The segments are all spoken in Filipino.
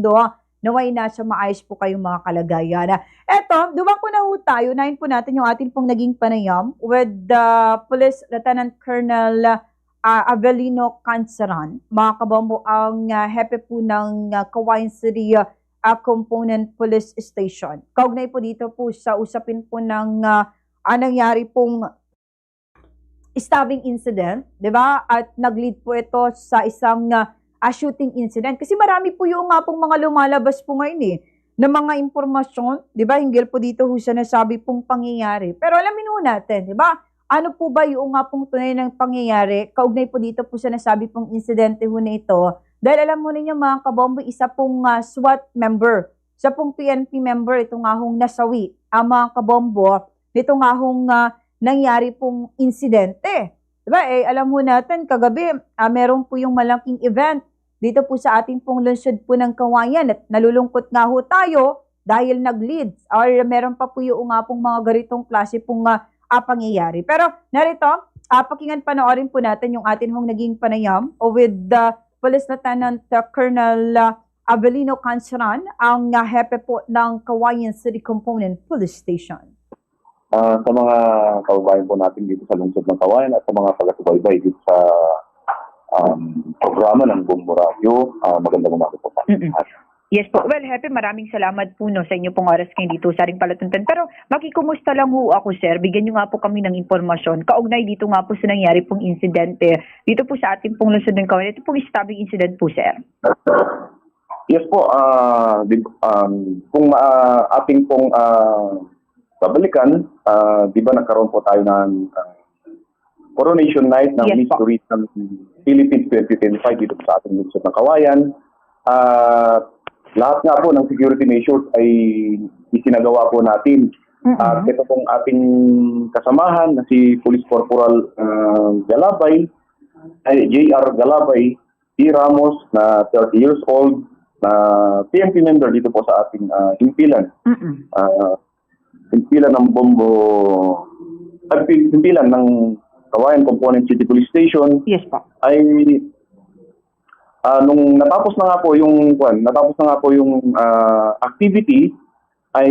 mundo. Naway nasa maayos po kayong mga kalagayan. Eto, duwag po na ho tayo. Unahin po natin yung ating pong naging panayam with the Police Lieutenant Colonel uh, Avelino Canceran. Mga kabombo, ang uh, hepe po ng uh, Kawayan City uh, Component Police Station. Kaugnay po dito po sa usapin po ng uh, nangyari pong stabbing incident, 'di ba? At nag-lead po ito sa isang uh, uh, shooting incident kasi marami po yung nga pong mga lumalabas po ngayon eh na mga impormasyon, 'di ba? Hinggil po dito ho sa nasabi pong pangyayari. Pero alamin ho natin, 'di ba? Ano po ba yung nga pong tunay ng pangyayari? Kaugnay po dito po sa nasabi pong insidente ho na ito. Dahil alam mo ninyo mga kabombo, isa pong uh, SWAT member, isa pong PNP member, ito nga hong nasawi. Ang mga kabombo, nito nga hong uh, nangyari pong insidente. Diba? Eh, alam mo natin, kagabi, ah, meron po yung malaking event dito po sa ating pong lungsod po ng Kawayan at nalulungkot nga ho tayo dahil nag-leads or meron pa po yung nga pong mga garitong klase pong ah, ah, pangyayari. Pero narito, ah, pakinggan panoorin po natin yung atin hong naging panayam with the Police Lieutenant ah, Colonel ah, Avelino Canceran, ang ah, hepe po ng Kawayan City Component Police Station. Ah, sa mga kababayan po natin dito sa lungsod ng Kawayan at sa mga taga-subaybay dito sa um, programa ng Radio, ah, magandang umaga po sa. Yes po. Well, happy maraming salamat po no, sa inyo pong oras ngayon dito sa ring palatuntan. Pero makikumusta lang ho ako sir. Bigyan nyo nga po kami ng impormasyon. Kaugnay dito nga po sa nangyari pong insidente. Dito po sa ating pong lungsod ng Kawan. Ito pong stabbing incident po sir. Yes po, ah, di, um, kung ah, ating pong ah, babalikan, ah, di ba nagkaroon po tayo ng ah, coronation night ng Yes Miss. Tourism Philippines 2025 dito sa ating lungsod ng Kawayan. At lahat nga po ng security measures ay isinagawa po natin. At ito pong ating kasamahan na si Police Corporal ah, Galabay, ay JR Galabay, T. Ramos na 30 years old, na PNP member dito po sa ating ah, impilan. Mm-mm. Ah, impilan ng bombo, impilan ng Kawayan Component City Police Station Yes po. ay ah, nung natapos na nga po yung kwan, natapos na nga po yung ah, activity ay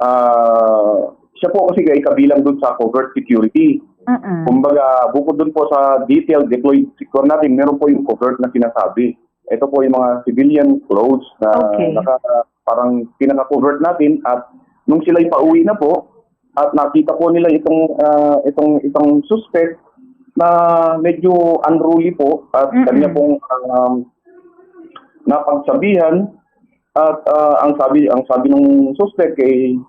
ah, siya po kasi ay kabilang dun sa covert security. Mm-mm. Kumbaga, bukod dun po sa detailed deployed secure natin, meron po yung covert na sinasabi. Ito po yung mga civilian clothes na Okay. naka, parang pinaka-covert natin at nung sila'y pauwi na po at nakita po nila itong ah, itong itong suspect na medyo unruly po at Mm-mm. kanya pong um, napagsabihan at ah, ang sabi ang sabi ng suspect ay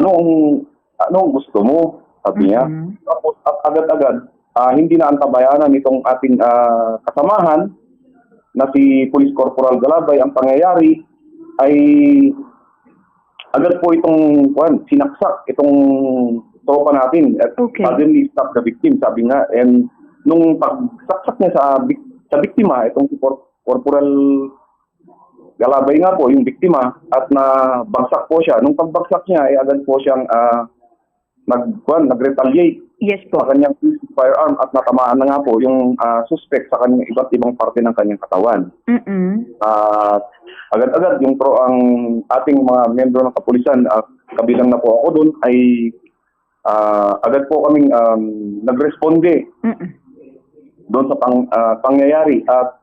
anong anong gusto mo sabi niya Mm-mm. tapos at agad-agad ah, hindi na antabayanan itong ating ah, kasamahan na si Police Corporal Galabay ang pangyayari ay agad po itong kwan, sinaksak itong tropa natin at Okay. suddenly stop the victim sabi nga. And nung pagsaksak niya sa sa biktima itong si Cor- Corporal Galabay nga po yung biktima at na bagsak po siya. Nung pagbagsak niya ay agad po siyang ah, nag kwan, nag-retaliate Yes po. sa kanyang firearm at natamaan na nga po yung ah, suspect sa kanyang iba't ibang parte ng kanyang katawan. Mm-mm. At agad-agad yung pro ang ating mga miyembro ng kapulisan, at kabilang na po ako doon, ay ah, agad po kaming um, nagresponde Mm-mm. doon sa pang, ah, pangyayari at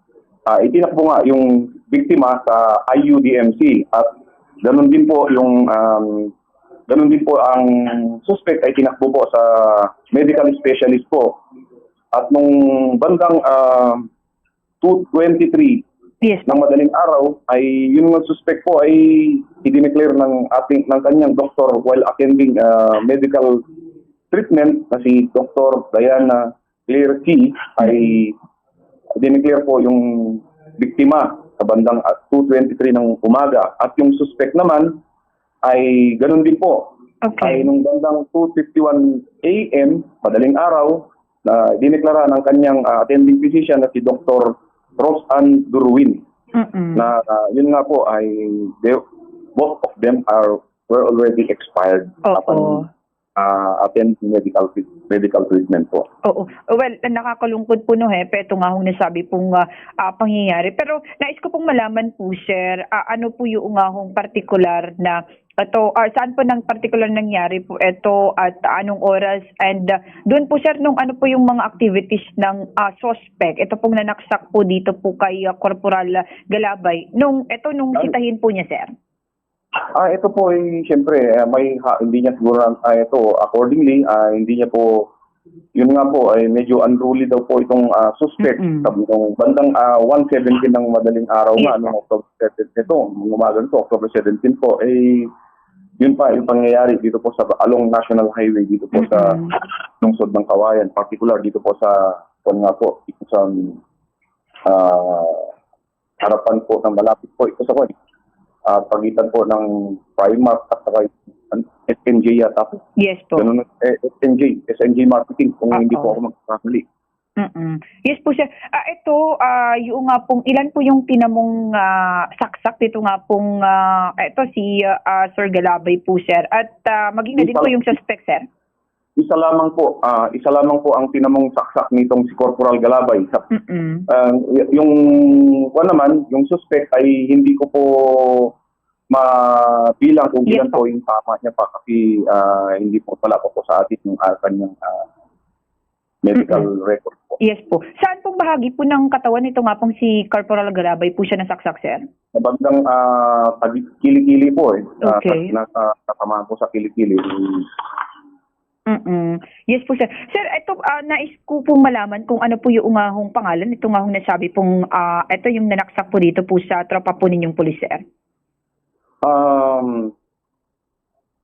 ah, itinakbo nga yung biktima sa IUDMC at ganun din po yung um, ganun din po ang suspect ay tinakbo po sa medical specialist po at nung bandang ah, 223 Yes ng madaling araw ay yung mga suspect po ay i-declare ng ating ng kanyang doktor while attending ah, medical treatment na si Dr. Diana Claire Key ay dineclare po yung biktima sa bandang ah, 2.23 ng umaga at yung suspect naman ay ganun din po ay Okay. nung bandang 2.51 a.m. madaling araw na dineklara ng kanyang ah, attending physician na si Dr. Rose Ann Durwin Mm-mm. na ah, yun nga po ay they, both of them are were already expired Oo. upon ah, attending medical medical treatment po. Oo. Well, nakakalungkot po no, Hepe. Ito nga hong nasabi pong ah, ah, pangyayari. Pero nais ko pong malaman po, sir, ah, ano po yung nga hong particular na ito, ah, saan po nang particular nangyari po ito at anong oras? And ah, doon po sir nung ano po yung mga activities ng ah, suspect? Ito pong nanaksak po dito po kay ah, Corporal Galabay nung ito nung sitahin po niya sir. Ah, ito po ay siyempre eh, may ha, hindi niya siguro ah, ito accordingly ah, hindi niya po yun nga po ay medyo unruly daw po itong ah, suspect Mm-mm. sabi bandang ah, 1:17 ng madaling araw Yes nga po. noong October 17 ito umaga nito October 17 po eh yun pa yung pangyayari dito po sa along National Highway dito po sa Mm-mm. lungsod ng Kawayan particular dito po sa kung nga po ito sa ah, harapan po ng malapit po ito sa kwan ah, pagitan po ng Primark at saka SNJ yata po. yes po Ganun, eh, SNJ, SNJ Marketing kung Ah, hindi po ako magkakamali. Mm-mm. Yes po sir. Ah ito ah yung nga pong ilan po yung tinamong ah, saksak dito nga pong ah, ito si ah, Sir Galabay po sir at ah, maging na din po yung suspect sir. Isa lamang po, ah, isa lamang po ang tinamong saksak nitong si Corporal Galabay. Sa, Mm-mm. ah, y- yung kung naman, yung suspect ay hindi ko po mabilang kung Yes ilan po. po yung tama niya pa kasi ah, hindi po pala po, po sa atin yung ah, kanyang ah, medical record po. Yes po. Saan pong bahagi po ng katawan nito nga pong si Corporal Galabay po siya nasaksak sir? Sa bandang tagi- kilikili po eh. Okay. sa- nasa kasama po sa kilikili. Mm-mm. Yes po sir. Sir, ito ah, nais ko pong malaman kung ano po yung nga hong pangalan ito nga hong nasabi pong ah, ito yung nanaksak po dito po sa tropa po ninyong pulis sir. Um,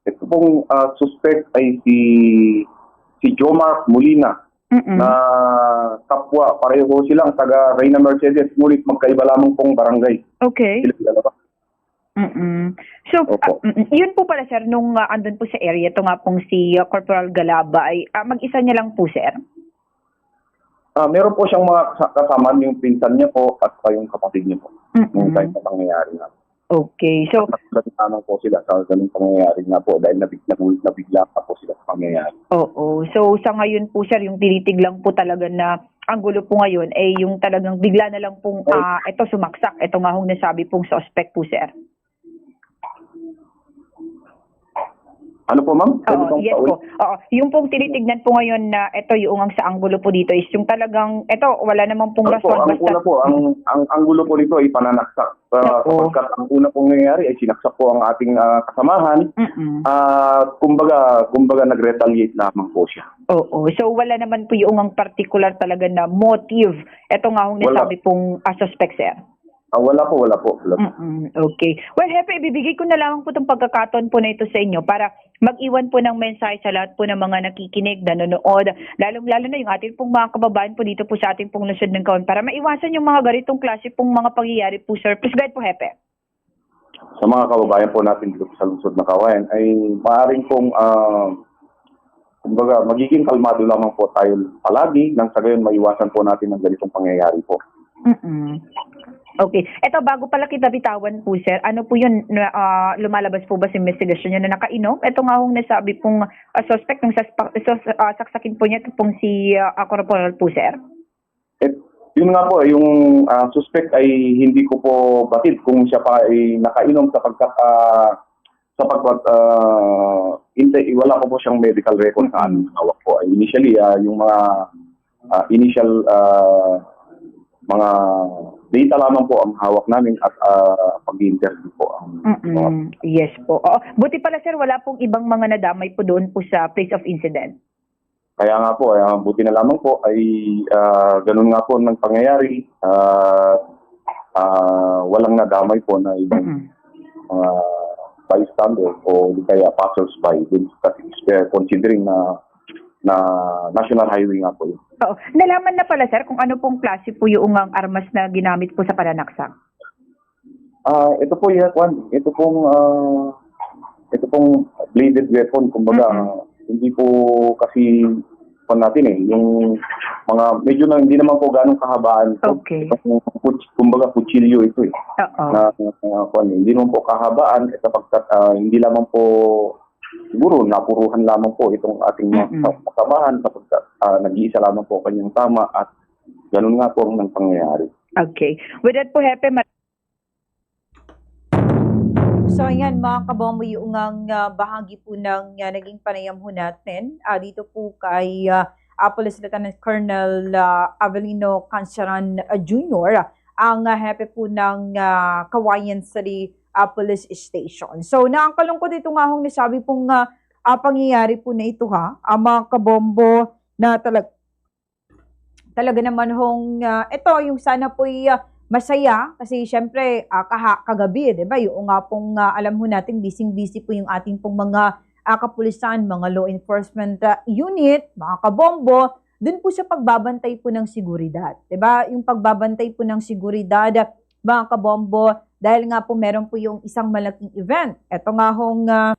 ito pong ah, suspect ay si si Jomar Molina Mm-mm. na kapwa pareho silang taga Reyna Mercedes ngunit magkaiba lamang pong barangay. Okay. Sila sila ba? Mm-mm. So, Opo. mm, yun po pala sir, nung ah, andun po sa area, ito nga pong si ah, Corporal Galaba ay ah, mag-isa niya lang po sir. Ah, meron po siyang mga kasa- kasama yung pinsan niya po at saka yung kapatid niya po. Nung time Mm-mm. na pangyayari na. Okay, so, Nagtatanong po sila sa ganung pangyayari na po dahil nabigla, nabigla pa po sila sa pangyayari. oo. So, sa ngayon po sir, yung tinitig lang po talaga na ang gulo po ngayon ay yung talagang bigla na lang pong ah, ito sumaksak. Ito nga hong nasabi pong suspect po sir. Ano po ma'am? Oo, yes po. Oo, yung pong tinitignan po ngayon na ito yung ang sa anggulo po dito is yung talagang ito wala namang pong Ano po, rason ang basta una po, ang, ang, ang gulo po nito ay pananaksak. Uh, Oo. sapagkat ang una pong nangyayari ay sinaksak po ang ating ah, kasamahan. Mm-mm. At kumbaga, kumbaga nag-retaliate lamang po siya. Oo. So wala naman po yung ang particular talaga na motive. Ito nga hong Wala. nasabi pong ah, suspect sir. Ah, wala po, wala po. Wala po. Mm-mm. Okay. Well, Hepe, ibibigay ko na lang po itong pagkakataon po na ito sa inyo para mag-iwan po ng mensahe sa lahat po ng mga nakikinig, nanonood, lalong-lalo na yung ating pong mga kababayan po dito po sa ating pong lusod ng kawan para maiwasan yung mga ganitong klase pong mga pangyayari po, sir. Please guide po, Hepe. Sa mga kababayan po natin dito sa lungsod na kawayan ay maaaring pong ah, kumbaga magiging kalmado lamang po tayo palagi nang sa gayon maiwasan po natin ang ganitong pangyayari po. Mm-mm. Okay. Ito, bago pala kita bitawan po, sir, ano po yun, ah, lumalabas po ba sa investigasyon nyo na nakainom? Ito nga hong nasabi pong ah, suspect ng saspa- sus- ah, saksakin po niya, ito pong si uh, Corporal po, sir. At yun nga po, yung ah, suspect ay hindi ko po batid kung siya pa ay nakainom sapagkat uh, sapagkat ah, hindi, wala ko po siyang medical record na Mhm. hawak po. Initially, ah, yung mga ah, initial ah, mga data lamang po ang hawak namin at ah, pag-interview po ang mga. Yes po. Oo. Buti pala, sir, wala pong ibang mga nadamay po doon po sa place of incident. Kaya nga po, ay, ang buti na lamang po ay ah, ganun nga po ng pangyayari. ah ah, walang nadamay po na ibang mga bystander o di kaya passers-by dun kasi eh, considering na na national highway nga po yun. Oo. Nalaman na pala, sir, kung ano pong klase po yung ang armas na ginamit po sa pananaksak. Ah, ito po Juan. Ito pong ah, ito pong bladed weapon kumbaga hindi po kasi pa natin eh yung mga medyo na hindi naman po ganong kahabaan ito. Okay. Ito pong kuts- kumbaga kutsilyo ito eh. Oo. na, na, na- kuwan, hindi naman po kahabaan ito pagkat ah, hindi lamang po siguro napuruhan lamang po itong ating mga kasamahan kapag ah, nag-iisa lamang po kanyang tama at ganun nga po ang nang pangyayari. Okay. With that po, Hepe, mar- So ayan mga kabombo yung ang ah, bahagi po ng ah, naging panayam ho natin ah, dito po kay ah, ah, Police Lieutenant Colonel ah, Avelino Cansaran ah, Jr. ang ah, hepe po ng ah, Kawayan City ah, Police Station. So nakakalungkot ito nga hong nasabi pong ah, ah, pangyayari po na ito ha, ang mga kabombo na talag talaga naman hong ah, ito yung sana po masaya kasi syempre ah, kaha, kagabi, 'di ba? Yung nga pong ah, alam ho natin busy-busy po yung ating pong mga ah, kapulisan, mga law enforcement ah, unit, mga kabombo, dun po sa pagbabantay po ng seguridad, 'di ba? Yung pagbabantay po ng seguridad, mga kabombo, dahil nga po meron po yung isang malaking event. Ito nga hong ah,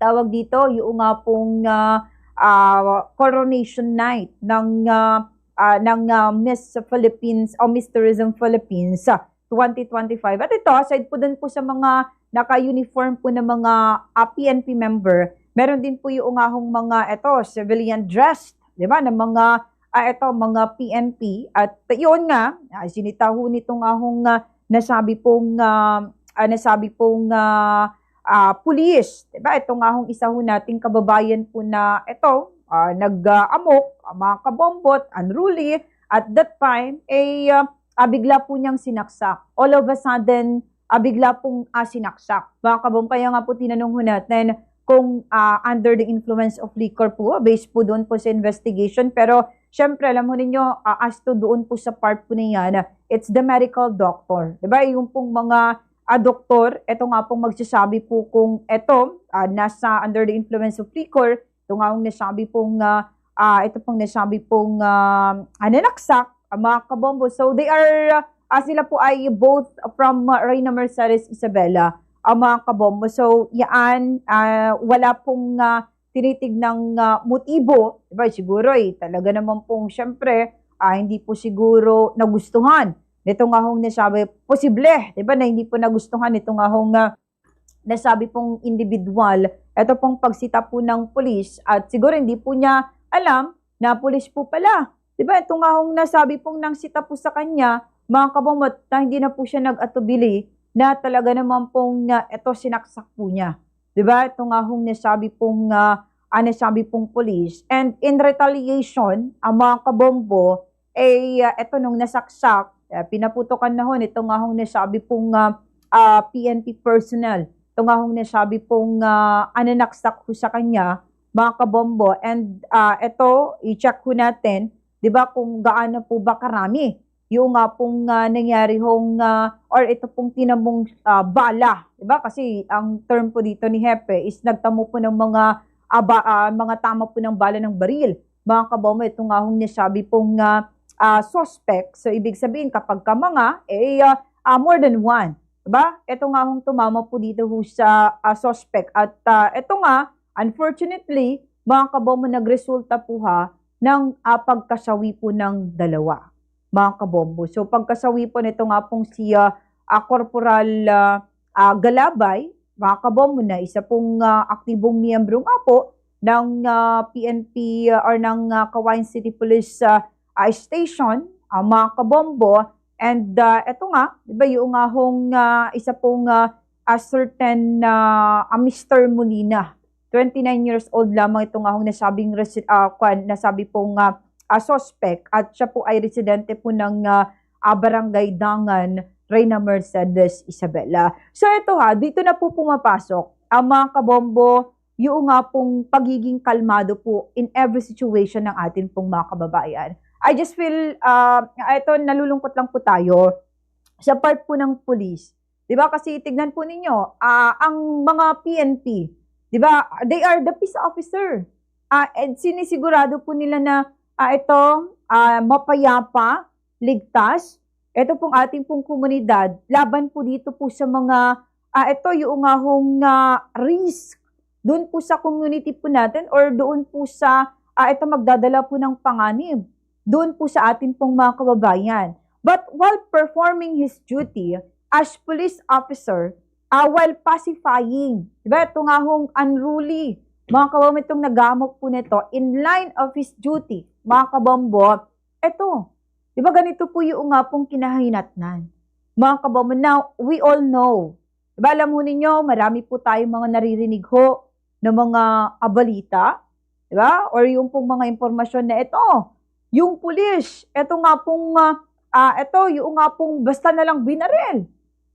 tawag dito, yung nga pong ah, ah, coronation night ng ah, ah, ng ah, Miss Philippines o Miss Tourism Philippines sa 2025. At ito, aside po dun po sa mga naka-uniform po na mga ah, PNP member, meron din po yung ahong mga ito, civilian dressed, di ba, ng mga ah, ito, mga PNP. At yun nga, ah, sinitaho nitong ahong ah, nasabi pong ah, ah, nasabi pong ah, ah, pulis, di ba? Ito nga hong isa ho nating kababayan po na ito, ah, nag-amok, ah, mga kabombot, unruly, at that time, eh, ah, ah, bigla po niyang sinaksak. All of a sudden, ah, bigla pong ah, sinaksak. Mga kabom, kaya nga po tinanong ho natin kung ah, under the influence of liquor po, based po doon po sa investigation. Pero, syempre, alam mo ninyo, ah, as to doon po sa part po na yan, it's the medical doctor. Diba? Yung pong mga ah, doktor, ito nga pong magsasabi po kung ito, ah, nasa under the influence of liquor, ito nga pong nasabi pong, ah, ah, ito pong nasabi pong uh, ananaksak, ang mga kabombo. So they are, ah, sila po ay both from uh, Reyna Mercedes Isabela, ang mga kabombo. So yan, ah, wala pong uh, tinitignang ah, motibo. Diba, siguro eh, talaga naman pong syempre, ah, hindi po siguro nagustuhan. Nito nga hong nasabi, posible, di ba, na hindi po nagustuhan ito nga hong ah, nasabi pong individual, ito pong pagsita po ng pulis at siguro hindi po niya alam na pulis po pala. Di ba? Ito nga hong nasabi pong nang sita po sa kanya, mga kabamot, na hindi na po siya nag-atubili na talaga naman pong uh, ito sinaksak po niya. Di ba? Ito nga hong nasabi pong uh, ah, nasabi pong pulis. And in retaliation, ang mga kabombo, eh, uh, ito nung nasaksak, uh, pinaputokan na hon, ito nga hong nasabi pong uh, ah, PNP personnel. Ito nga hong nasabi pong uh, ananaksak ho sa kanya, mga kabombo. And ah, ito, i-check ho natin, di ba, kung gaano po ba karami yung nga pong ah, nangyari hong, ah, or ito pong tinamong ah, bala, di ba? Kasi ang term po dito ni Hepe is nagtamo po ng mga, aba, ah, mga tama po ng bala ng baril. Mga kabombo, ito nga hong nasabi pong ah, ah, suspect. So, ibig sabihin, kapag ka mga, eh, ah, ah, more than one. Diba? Ito nga hong tumama po dito ho sa ah, suspect. At ah, ito nga, unfortunately, mga kabomo, nagresulta po ha ng ah, pagkasawi po ng dalawa. Mga kabombo. So, pagkasawi po nito nga pong si ah, ah, Corporal ah, ah, Galabay, mga kabombo na isa pong ah, aktibong miyembro nga po ng ah, PNP ah, or ng ah, Kawayan City Police ah, ah, Station, ang mga kabombo, And uh, ito nga, di ba yung nga hong uh, isa pong uh, a certain uh, a Mr. Molina, 29 years old lamang ito nga hong nasabing uh, kwan, nasabi pong uh, uh, suspect at siya po ay residente po ng uh, uh, Barangay Dangan, Reyna Mercedes Isabela. So ito ha, dito na po pumapasok ang mga kabombo, yung nga pong pagiging kalmado po in every situation ng atin pong mga kababayan. I just feel, uh, ito, nalulungkot lang po tayo sa part po ng police. Di ba? Kasi tignan po ninyo, ah, ang mga PNP, di ba, they are the peace officer. Ah, and sinisigurado po nila na ah, ito, ah, mapayapa, ligtas, ito pong ating pong komunidad, laban po dito po sa mga, ah, ito yung nga hong ah, risk doon po sa community po natin or doon po sa, ah, ito magdadala po ng panganib doon po sa atin pong mga kababayan. But while performing his duty as police officer, ah, while pacifying. Diba? Ito nga hong unruly. Mga kabombo, itong nagamok po nito in line of his duty. Mga kabombo, ito. Diba ganito po yung nga pong kinahinatnan. Mga kabombo, now, we all know. Diba alam mo ninyo, marami po tayong mga naririnig ho ng mga abalita. Diba? Or yung pong mga impormasyon na ito. Yung pulis, ito nga pong, ah, ah, ito, yung nga pong basta na lang binaril.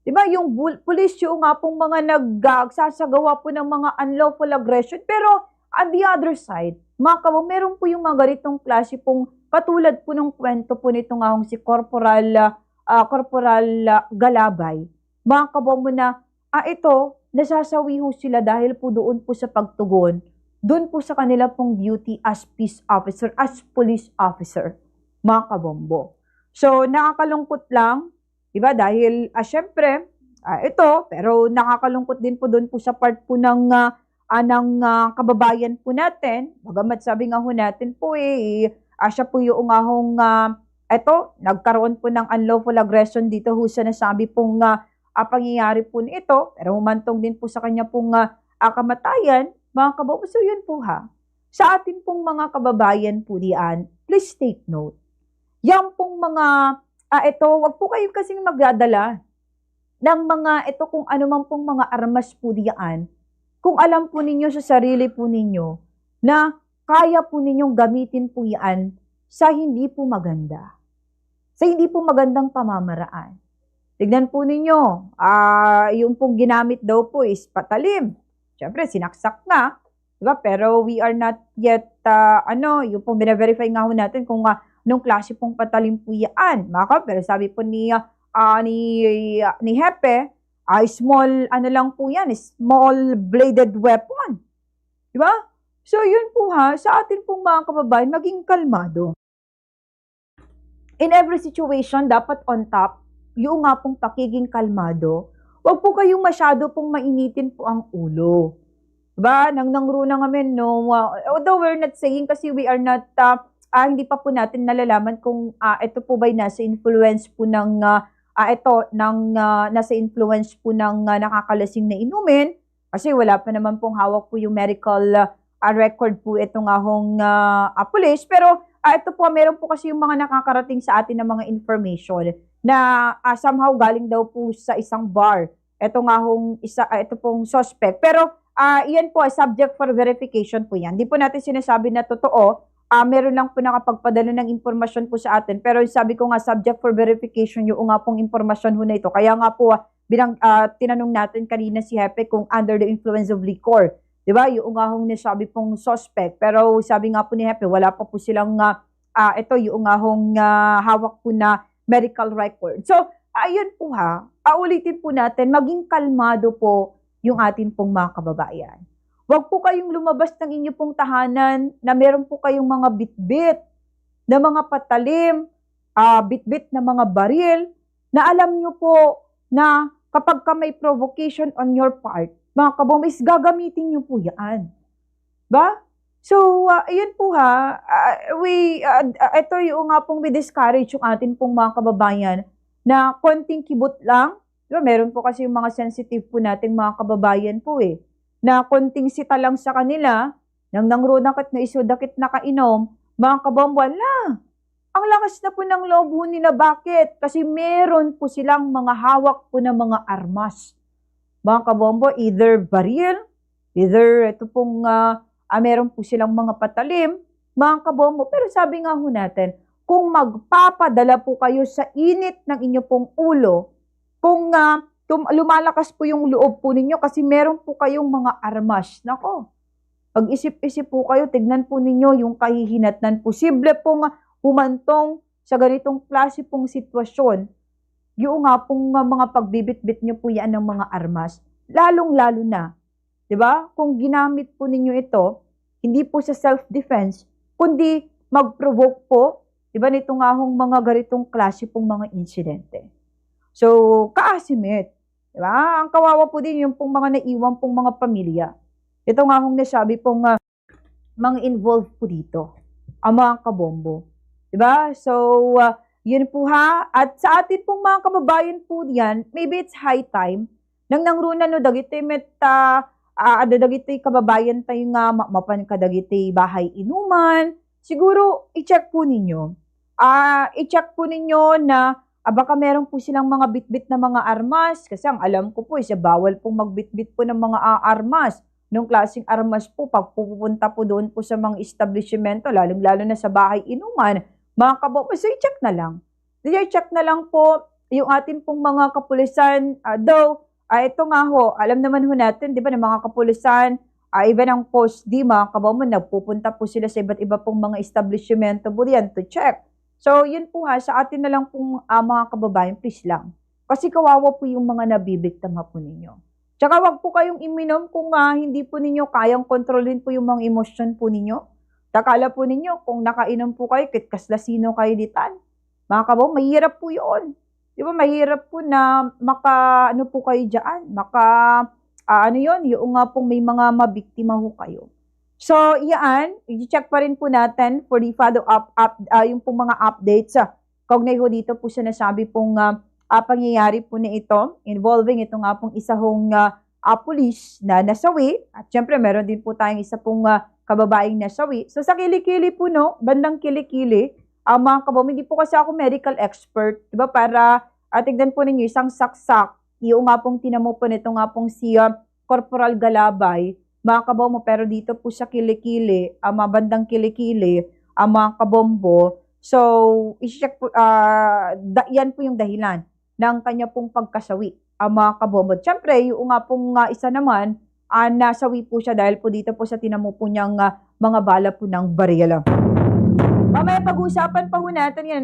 Diba, yung bul- police yung nga pong mga nagsasagawa po ng mga unlawful aggression. Pero, on the other side, mga kabo, meron po yung mga ganitong klase pong katulad po ng kwento po nito nga si Corporal, ah, Corporal ah, Galabay. Mga kabo mo na, ah, ito, nasasawi ho sila dahil po doon po sa pagtugon, doon po sa kanila pong duty as peace officer, as police officer, mga kabombo. So, nakakalungkot lang, di ba? Dahil, ah, syempre, ah, ito, pero nakakalungkot din po doon po sa part po ng, ah, ah, ng ah, kababayan po natin. Bagamat sabi nga ho natin po eh, ah, siya po yung nga hong, ah, ito, nagkaroon po ng unlawful aggression dito ho sa nasabi pong ah, ah, pangyayari po nito, pero humantong din po sa kanya pong ah, ah, kamatayan, mga kababayan, so yun po ha. Sa atin pong mga kababayan po diyan, please take note. Yan pong mga, ah, ito, wag po kayo kasing magdadala ng mga, ito kung ano pong mga armas po diyan, kung alam po ninyo sa sarili po ninyo na kaya po ninyong gamitin po yan sa hindi po maganda. Sa hindi po magandang pamamaraan. Tignan po ninyo, ah yung pong ginamit daw po is patalim. Siyempre, sinaksak nga. Diba? Pero we are not yet, ah, ano, yung pong bine-verify nga natin kung uh, nung klase pong patalim po yan. Maka, pero sabi po ni, ah, ni, ni Hepe, ah, small, ano lang po yan, small bladed weapon. Diba? So, yun po ha, sa atin pong mga kababayan, maging kalmado. In every situation, dapat on top, yung nga pong pakiging kalmado, wag po kayong masyado pong mainitin po ang ulo. Diba? Nang nangruna kami, no? Uh, although we're not saying kasi we are not, uh, ah, hindi pa po natin nalalaman kung ah, ito po ba'y nasa influence po ng, ah, ah, ito, ng, ah, nasa influence po ng ah, nakakalasing na inumin. Kasi wala pa naman pong hawak po yung medical ah, ah, record po ito nga hong ah, ah, police. Pero ah, ito po, meron po kasi yung mga nakakarating sa atin ng mga information na ah, somehow galing daw po sa isang bar. Ito nga hong isa, ah, ito pong suspect. Pero ah, iyan po, ay subject for verification po yan. Di po natin sinasabi na totoo. Ah, meron lang po nakapagpadala ng impormasyon po sa atin. Pero sabi ko nga, subject for verification yung nga pong impormasyon ho na ito. Kaya nga po, ah, binang, ah, tinanong natin kanina si Hepe kung under the influence of liquor. Di ba? Yung nga hong nasabi pong suspect. Pero sabi nga po ni Hepe, wala pa po silang, ah, ah, ito, yung nga hong ah, hawak po na medical record. So, ayun po ha, aulitin po natin, maging kalmado po yung atin pong mga kababayan. Huwag po kayong lumabas ng inyo pong tahanan na meron po kayong mga bitbit, na mga patalim, ah, bitbit na mga baril, na alam nyo po na kapag ka may provocation on your part, mga kabomis, gagamitin nyo po yan. Ba? So, uh, ayun po ha, ah, we, ah, ah, ito yung nga pong we discourage yung atin pong mga kababayan na konting kibot lang. Diba, meron po kasi yung mga sensitive po nating mga kababayan po eh, na konting sita lang sa kanila, nang nangrunakit na isudakit na kainom, mga kabombo, wala. Ang lakas na po ng loob nila. Bakit? Kasi meron po silang mga hawak po ng mga armas. Mga kabombo, either baril, either ito pong ah, ah, meron po silang mga patalim, mga kabombo. Pero sabi nga ho natin, kung magpapadala po kayo sa init ng inyo pong ulo, kung ah, tum- lumalakas po yung loob po ninyo kasi meron po kayong mga armas. Nako, pag-isip-isip po kayo, tignan po ninyo yung kahihinatnan. Posible pong humantong sa ganitong klase pong sitwasyon, yung nga pong ah, mga pagbibitbit nyo po yan ng mga armas, lalong-lalo na ba? Kung ginamit po ninyo ito, hindi po sa self-defense, kundi mag-provoke po, 'di ba, nito nga hong mga ganitong klase pong mga insidente. So, kaasimit, 'di ba? Ang kawawa po din yung pong mga naiwan pong mga pamilya. Ito nga hong nasabi pong ah, mga involved po dito, ang mga kabombo. 'Di ba? So, ah, yun po ha. At sa atin pong mga kababayan po diyan, maybe it's high time nang nangruna no dagiti met uh, ada dagiti kababayan tayo nga ma- mapan ka dagiti bahay inuman siguro i-check po ninyo ah i-check po ninyo na ah, baka meron po silang mga bitbit na mga armas. Kasi ang alam ko po is eh, bawal pong magbitbit po ng mga armas nung klaseng armas po pag pupunta po doon po sa mga establishmento lalong lalo na sa bahay inuman mga kabo so i-check na lang. I-check na lang po yung atin pong mga kapulisan. Ah, though Ah, ito nga ho, alam naman ho natin, di ba, ng mga kapulisan, ah, iba ng post di mga kabaman, nagpupunta po sila sa iba't iba pong mga establishmento. Po to check. So, yun po ha, sa atin na lang pong ah, mga kababayan, please lang. Kasi kawawa po yung mga nabibiktima po ninyo. Tsaka wag po kayong iminom kung ah, hindi po ninyo kayang kontrolin po yung mga emosyon po ninyo. Takala po ninyo, kung nakainom po kayo, kitkaslasino kayo ditan. Mga kabaw, mahirap po yun. Di ba, mahirap po na maka, ano po kayo dyan, maka, ah, ano yun, yung nga pong may mga mabiktima ho kayo. So, yan, i-check pa rin po natin for the follow-up, up, ah, yung pong mga updates. Uh, kaugnay ho dito po siya nasabi pong ah, ah, pangyayari po na ito, involving ito nga pong isa hong ah, ah, police na nasawi. At syempre, meron din po tayong isa pong ah, kababaeng nasawi. So, sa kilikili po, no, bandang kilikili, ang mga kabom, hindi po kasi ako medical expert, di ba, para uh, tignan po ninyo, isang saksak, yung nga pong tinamo po nito nga pong si ah, Corporal Galabay, mga kabombo, pero dito po sa kilikili, ang mga bandang kilikili, ang mga kabombo, so, i-check po, ah, da- yan po yung dahilan ng kanya pong pagkasawi, ang mga kabombo. Siyempre, yung nga pong ah, isa naman, ah, nasawi po siya dahil po dito po sa tinamo po niyang ah, mga bala po ng baril. Mamaya pag-uusapan pa ho natin yan.